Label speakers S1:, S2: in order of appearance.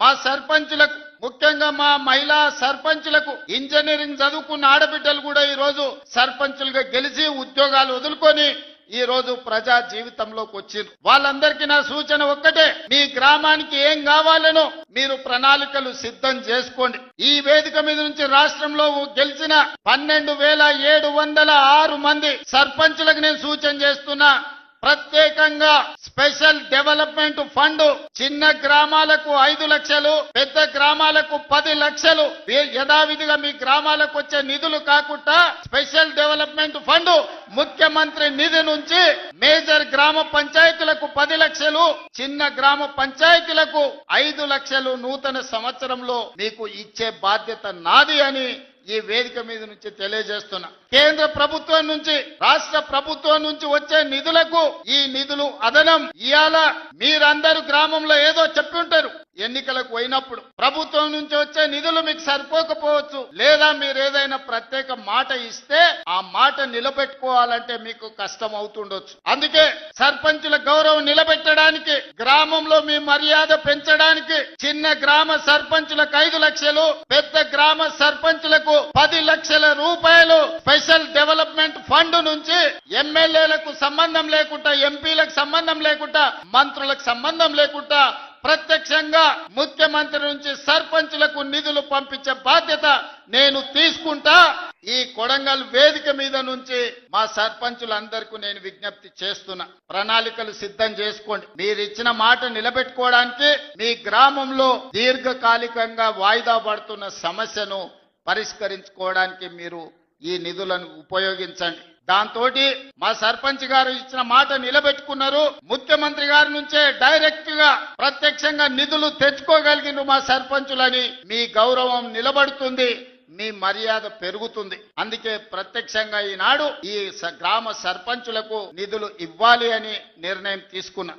S1: మా సర్పంచులకు ముఖ్యంగా మా మహిళా సర్పంచులకు ఇంజనీరింగ్ చదువుకున్న ఆడబిడ్డలు కూడా ఈరోజు సర్పంచులుగా గెలిచి ఉద్యోగాలు వదులుకొని ఈ రోజు ప్రజా జీవితంలోకి వచ్చింది వాళ్ళందరికీ నా సూచన ఒక్కటే మీ గ్రామానికి ఏం కావాలనో మీరు ప్రణాళికలు సిద్ధం చేసుకోండి. ఈ వేదిక మీద నుంచి రాష్ట్రంలో గెలిచిన పన్నెండు వేల ఏడు వందల ఆరు మంది సర్పంచులకు నేను సూచన చేస్తున్నా ప్రత్యేకంగా స్పెషల్ డెవలప్మెంట్ ఫండ్ చిన్న గ్రామాలకు ఐదు లక్షలు పెద్ద గ్రామాలకు పది లక్షలు. యథావిధిగా మీ గ్రామాలకు వచ్చే నిధులు కాకుండా స్పెషల్ డెవలప్మెంట్ ఫండ్ ముఖ్యమంత్రి నిధి నుంచి మేజర్ గ్రామ పంచాయతీలకు పది లక్షలు చిన్న గ్రామ పంచాయతీలకు ఐదు లక్షలు నూతన సంవత్సరంలో మీకు ఇచ్చే బాధ్యత నాది అని ఈ వేదిక మీద నుంచి తెలియజేస్తున్నా. కేంద్ర ప్రభుత్వం నుంచి రాష్ట్ర ప్రభుత్వం నుంచి వచ్చే నిధులకు ఈ నిధులు అదనం. ఇవాళ మీరందరూ గ్రామంలో ఏదో చెప్పి ఉంటారు ఎన్నికలకు పోయినప్పుడు ప్రభుత్వం నుంచి వచ్చే నిధులు మీకు సరిపోకపోవచ్చు. లేదా మీరు ఏదైనా ప్రత్యేక మాట ఇస్తే ఆ మాట నిలబెట్టుకోవాలంటే మీకు కష్టం అవుతుండొచ్చు. అందుకే సర్పంచుల గౌరవం నిలబెట్టడానికి గ్రామంలో మీ మర్యాద పెంచడానికి చిన్న గ్రామ సర్పంచులకు ఐదు లక్షలు పెద్ద గ్రామ సర్పంచులకు పది లక్షల రూపాయలు స్పెషల్ డెవలప్మెంట్ ఫండ్ నుంచి ఎమ్మెల్యేలకు సంబంధం లేకుండా ఎంపీలకు సంబంధం లేకుండా మంత్రులకు సంబంధం లేకుండా ప్రత్యక్షంగా ముఖ్యమంత్రి నుంచి సర్పంచులకు నిధులు పంపించే బాధ్యత నేను తీసుకుంటా. ఈ కొడంగల్ వేదిక మీద నుంచి మా సర్పంచులందరికీ నేను విజ్ఞప్తి చేస్తున్నా. ప్రణాళికలు సిద్ధం చేసుకోండి. మీరు ఇచ్చిన మాట నిలబెట్టుకోవడానికి మీ గ్రామంలో దీర్ఘకాలికంగా వాయిదా పడుతున్న సమస్యను పరిష్కరించుకోవడానికి మీరు ఈ నిధులను ఉపయోగించండి. దాంతో మా సర్పంచ్ గారు ఇచ్చిన మాట నిలబెట్టుకున్నారు. ముఖ్యమంత్రి గారి నుంచే డైరెక్ట్గా ప్రత్యక్షంగా నిధులు తెచ్చుకోగలిగిన మా సర్పంచులని. మీ గౌరవం నిలబడుతుంది మీ మర్యాద పెరుగుతుంది. అందుకే ప్రత్యక్షంగా ఈనాడు ఈ స- గ్రామ సర్పంచులకు నిధులు ఇవ్వాలి అని నిర్ణయం తీసుకున్నా.